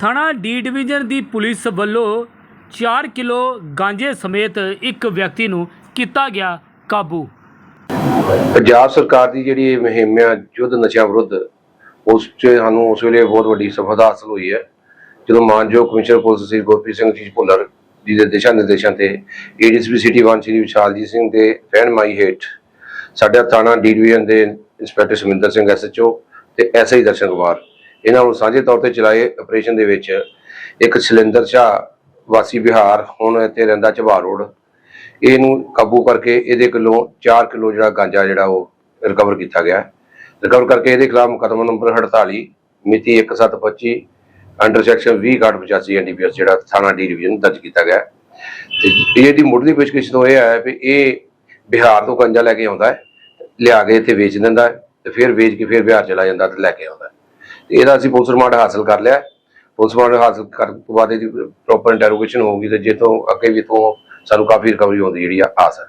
ਥਾਣਾ D division ਦੀ police ਵੱਲੋਂ 4 kilo ਗਾਂਜੇ ਸਮੇਤ ਇੱਕ ਵਿਅਕਤੀ ਨੂੰ ਕੀਤਾ ਗਿਆ ਕਾਬੂ। ਪੰਜਾਬ ਸਰਕਾਰ ਦੀ ਜਿਹੜੀ ਇਹ ਮੁਹਿੰਮ ਆ, ਯੁੱਧ ਨਸ਼ਿਆਂ ਵਿਰੁੱਧ, ਉਸ 'ਚ ਸਾਨੂੰ ਉਸ ਵੇਲੇ ਬਹੁਤ ਵੱਡੀ ਸਫਲਤਾ ਹਾਸਲ ਹੋਈ ਹੈ। ਜਦੋਂ ਮਾਨਯੋਗ ਕਮਿਸ਼ਨਰ ਪੁਲਿਸ ਸ੍ਰੀ ਗੁਰਪ੍ਰੀਤ ਸਿੰਘ ਜੀ ਭੁੱਲਰ ਜੀ ਦੇ ਦਿਸ਼ਾ ਨਿਰਦੇਸ਼ਾਂ ਤੇ ਏਡੀਐਸਪੀ ਸਿਟੀ 1 ਸ੍ਰੀ ਵਿਸ਼ਾਲਜੀਤ ਸਿੰਘ ਦੇ ਰਹਿਨਮਾਈ ਹੇਠ ਸਾਡਾ ਥਾਣਾ ਡੀ ਦੇ ਇੰਸਪੈਕਟਰ ਸੁਮਿੰਦਰ ਸਿੰਘ ਐਸਐਚਓ ਤੇ ਐਸਆਈ ਦਰਸ਼ਨ ਕੁਮਾਰ। ਇਹਨਾਂ ਨੂੰ ਸਾਂਝੇ ਤੌਰ ਤੇ ਚਲਾਏ ਆਪਰੇਸ਼ਨ ਦੇ ਵਿੱਚ ਇੱਕ ਸਿਲੰਦਰ ਸ਼ਾਹ ਵਾਸੀ ਬਿਹਾਰ, ਹੁਣ ਇੱਥੇ ਰਹਿੰਦਾ ਝਬਾਰ ਰੋਡ। ਇਹਨੂੰ ਕਾਬੂ ਕਰਕੇ ਇਹਦੇ ਕੋਲੋਂ 4 ਕਿਲੋ ਜਿਹੜਾ ਗਾਂਜਾ ਜਿਹੜਾ ਉਹ ਰਿਕਵਰ ਕੀਤਾ ਗਿਆ। ਰਿਕਵਰ ਕਰਕੇ ਇਹਦੇ ਖਿਲਾਫ ਮੁਕੱਦਮਾ ਨੰਬਰ 48 ਮਿਤੀ 1725 ਅੰਡਰ ਸੈਕਸ਼ਨ 2085 ਐਨਡੀਪੀਐਸ ਜਿਹੜਾ ਥਾਣਾ ਡੀ ਡਿਵੀਜ਼ਨ ਦਰਜ ਕੀਤਾ ਗਿਆ ਤੇ ਇਹਦੀ ਮੁੱਢਲੀ ਪੇਸ਼ਕਸ਼ ਤੋਂ ਇਹ ਆਇਆ ਵੀ ਇਹ ਬਿਹਾਰ ਤੋਂ ਗਾਂਜਾ ਲੈ ਕੇ ਆਉਂਦਾ ਹੈ, ਲਿਆ ਕੇ ਇੱਥੇ ਵੇਚ ਦਿੰਦਾ ਹੈ ਤੇ ਫਿਰ ਵੇਚ ਕੇ ਫਿਰ ਬਿਹਾਰ ਚਲਾ ਜਾਂਦਾ ਤੇ ਲੈ ਕੇ ਆਉਂਦਾ ਹੈ। ਤੇ ਇਹਦਾ ਅਸੀਂ ਪੁਲਿਸ ਰਿਮਾਂਡ ਹਾਸਲ ਕਰ ਲਿਆ ਹੈ। ਪੁਲਿਸ ਰਿਮਾਂਡ ਹਾਸਲ ਕਰਨ ਤੋਂ ਬਾਅਦ ਇਹਦੀ ਪ੍ਰੋਪਰ ਇੰਟਰੋਗੇਸ਼ਨ ਹੋਊਗੀ ਤੇ ਜੇ ਤੋਂ ਅੱਗੇ ਵੀ ਤੋਂ ਸਾਨੂੰ ਕਾਫੀ ਰਿਕਵਰੀ ਹੋਣ ਦੀ ਜਿਹੜੀ ਆ ਆਸ ਹੈ